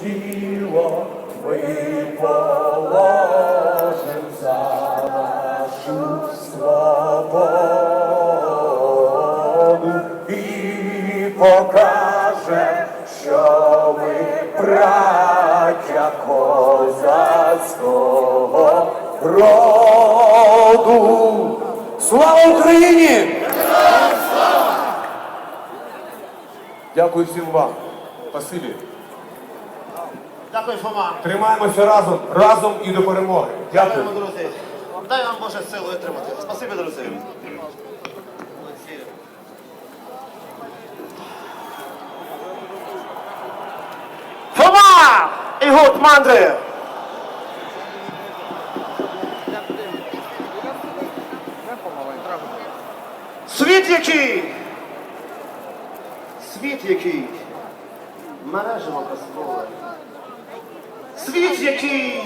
тіло ми за нашу свободу і покаже, що ми браття козацького роду. Слава Україні! Дякую всім вам. Спасибі. Дякую, Фома. Тримаємося разом, разом і до перемоги. Дякую. Дякуємо, друзі. Дай вам Боже силу витримати. Спасибі, друзі. Фома! І гурт мандри! Світ який! Світ який! Мережево казкове. Світ який